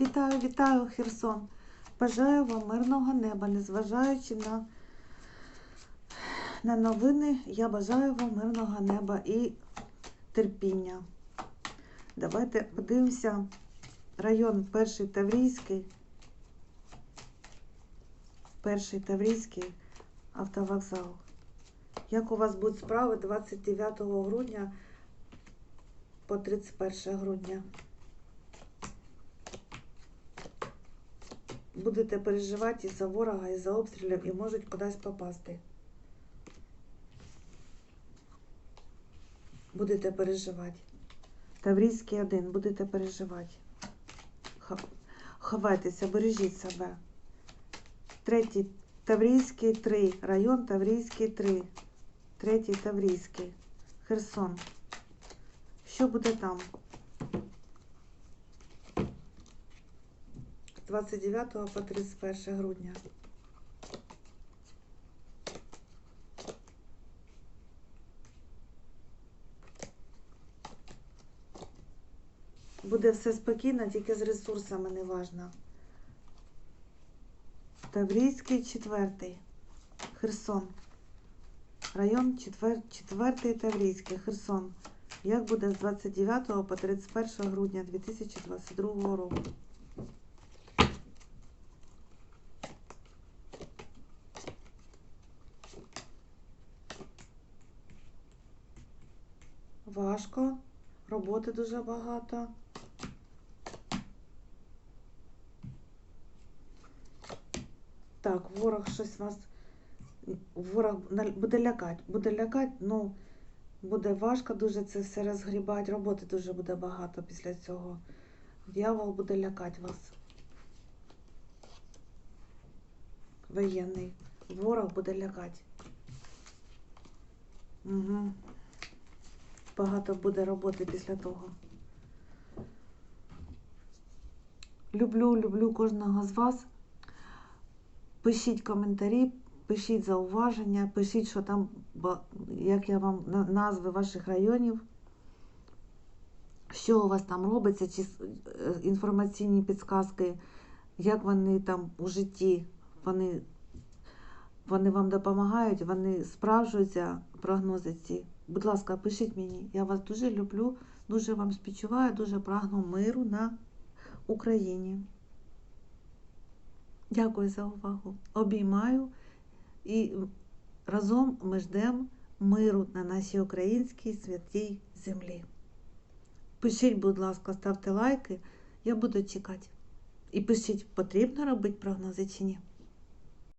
Вітаю, вітаю, Херсон. Бажаю вам мирного неба, незважаючи на, на новини, я бажаю вам мирного неба і терпіння. Давайте подивимося район Перший Таврійський. Перший Таврійський автовокзал. Як у вас будуть справи 29 грудня по 31 грудня? Будете переживати із-за ворога, із-за обстрілів і можуть кудись попасти. Будете переживати. Таврійський один, будете переживати. Ховайтеся, бережіть себе. Третій Таврійський 3. Район Таврійський 3. Третій Таврійський. Херсон. Що буде там? 29 по 31 грудня. Буде все спокійно, тільки з ресурсами не важно. Таврійський четвертий. Херсон. Район четвер... четвертий Таврійський. Херсон. Як буде з 29 по 31 грудня 2022 року? Важко. Роботи дуже багато. Так, ворог щось вас. Ворог буде лякати. Буде лякати, ну буде важко дуже це все розгрібати. Роботи дуже буде багато після цього. Дьявол буде лякати вас. Воєнний. Ворог буде лякати. Угу. Багато буде роботи після того. Люблю, люблю кожного з вас. Пишіть коментарі, пишіть зауваження, пишіть, що там, як я вам назви ваших районів, що у вас там робиться, чи е, інформаційні підсказки, як вони там у житті, вони, вони вам допомагають, вони справжуються, прогнози ці. Будь ласка, пишіть мені. Я вас дуже люблю, дуже вам співчуваю, дуже прагну миру на Україні. Дякую за увагу. Обіймаю і разом ми ждемо миру на нашій українській святій землі. Пишіть, будь ласка, ставте лайки, я буду чекати. І пишіть, потрібно робити прогнози чи ні.